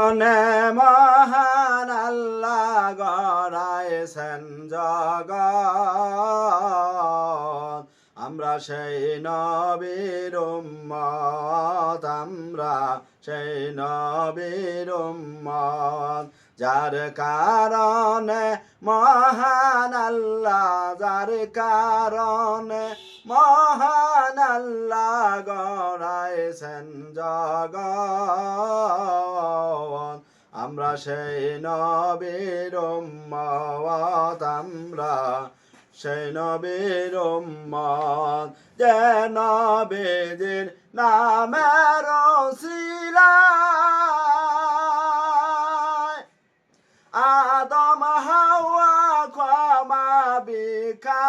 মনে মহান আল্লাহ গড়াইছেন জগৎ। আমরা সেই নবীর উম্মত, আমরা সেই নবীর উম্মত। যার কারণে মহান আল্লাহ, যার কারণে মহান আল্লাহ গড়াইছেন জগৎ আমরা সেই নবীর উম্মত, আমরা সেই নবীর উম্মত। যে নবীজির নামের সিলায় আদম হাওয়া ক্ষমা বিখা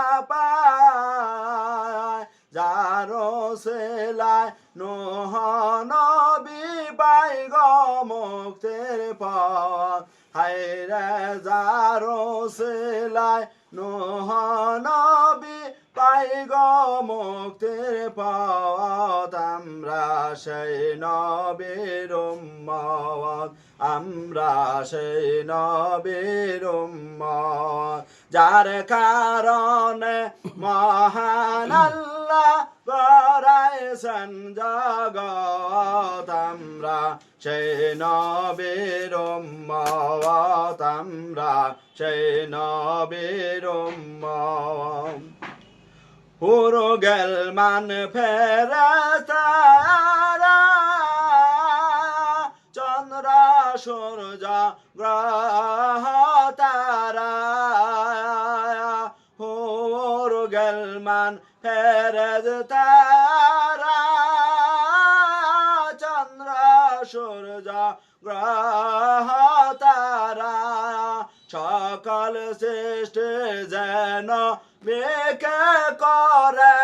সেলায় নোহ নবী পাই গো মুক্তির পথ হায়রে যারো সেলায় নোহ নবী পাই গো মুক্তির পথ। আমরা সেই নবীর আমরা সেই নবীর যার কারণে মহান আল্লাহ জগৎ আমরা সেই নবীর উম্মত আমরা সেই নবীর গেল মান ফেরতারা চন্দ্র সূর্য গ্রহ তারা হুরু গেল মান ফেরজ তারা সূর্য গ্রহ তারা সকাল সৃষ্টি যেন বেকে করে